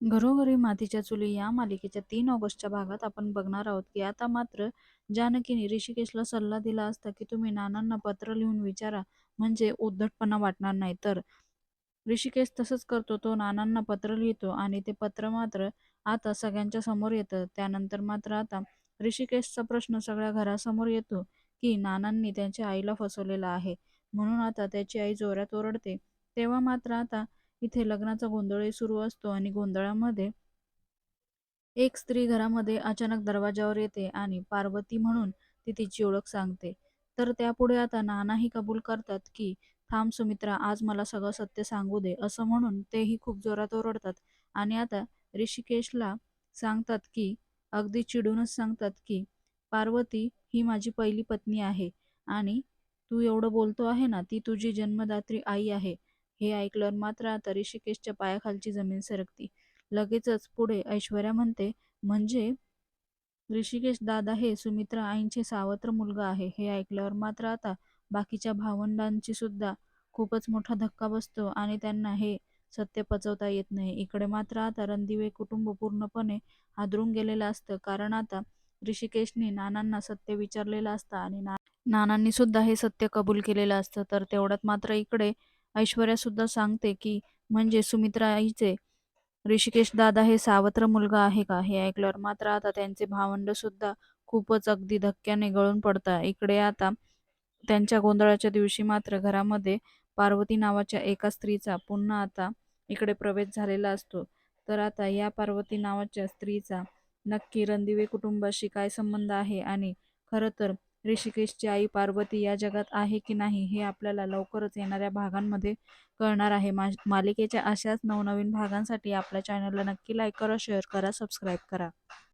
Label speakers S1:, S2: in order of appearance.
S1: घरोघरी मातीच्या चुली या मालिकेच्या तीन ऑगस्टच्या भागात आपण बघणार आहोत की आता मात्र जानकीने ऋषिकेशला सल्ला दिला असता की तुम्ही नानांना पत्र लिहून विचारा म्हणजे उद्धटपणा वाटणार नाही. तर ऋषिकेश तसंच करतो तो नानांना पत्र लिहितो आणि ते पत्र मात्र आता सगळ्यांच्या समोर येतं. त्यानंतर मात्र आता ऋषिकेशचा प्रश्न सगळ्या घरासमोर येतो की नानांनी त्यांच्या आईला फसवलेलं आहे. म्हणून आता त्याची आई जोरात ओरडते. तेव्हा मात्र आता इथे लग्नाचा गोंधळही सुरू असतो आणि गोंधळामध्ये एक स्त्री घरामध्ये अचानक दरवाजावर येते आणि पार्वती म्हणून ती तिची ओळख सांगते. तर त्यापुढे आता नानाही कबूल करतात की थांब सुमित्रा आज मला सगळं सत्य सांगू दे असं म्हणून तेही खूप जोरात ओरडतात. आणि आता ऋषिकेशला सांगतात की अगदी चिडूनच सांगतात की पार्वती ही माझी पहिली पत्नी आहे आणि तू एवढं बोलतो आहे ना ती तुझी जन्मदात्री आई आहे. हे ऐकल्यावर मात्र आता ऋषिकेशच्या पायाखालची जमीन सरकती. लगेचच पुढे ऐश्वर्या म्हणते म्हणजे? ऋषिकेश दादा हे सुमित्रा आईंचे सावत्र मुलगा आहे हे ऐकल्यावर मात्र आता बाकीच्या भावंडांची सुद्धा खूपच मोठा धक्का बसतो आणि त्यांना हे सत्य पचवता येत नाही. इकडे मात्र आता रणदिवे कुटुंब पूर्णपणे हादरून गेलेलं असतं. कारण आता ऋषिकेशने नानांना सत्य विचारलेलं असतं आणि ना नानांनी सुद्धा हे सत्य कबूल केलेलं असतं. तर तेवढ्यात मात्र इकडे ऐश्वर्या सुद्धा सांगते की म्हणजे सुमित्रा आईचे ऋषिकेश दादा हे सावत्र मुलगा आहे का? हे ऐकल्यावर मात्र आता त्यांचे भावंड सुद्धा खूपच अगदी धक्क्याने गळून पडतात. इकडे आता त्यांच्या गोंधळाच्या दिवशी मात्र घरामध्ये पार्वती नावाच्या एका स्त्रीचा पुन्हा आता इकडे प्रवेश झालेला असतो. तर आता या पार्वती नावाच्या स्त्रीचा नक्की रणदिवे कुटुंबाशी काय संबंध आहे? आणि खरं तर ऋषिकेशची आई पार्वती या जगात आहे की नाही हे आपल्याला लवकरच येणाऱ्या भागांमध्ये कळणार आहे. मा मालिकेच्या अशाच नवनवीन भागांसाठी आपल्या चॅनलला नक्की लाईक करा शेअर करा सबस्क्राईब करा.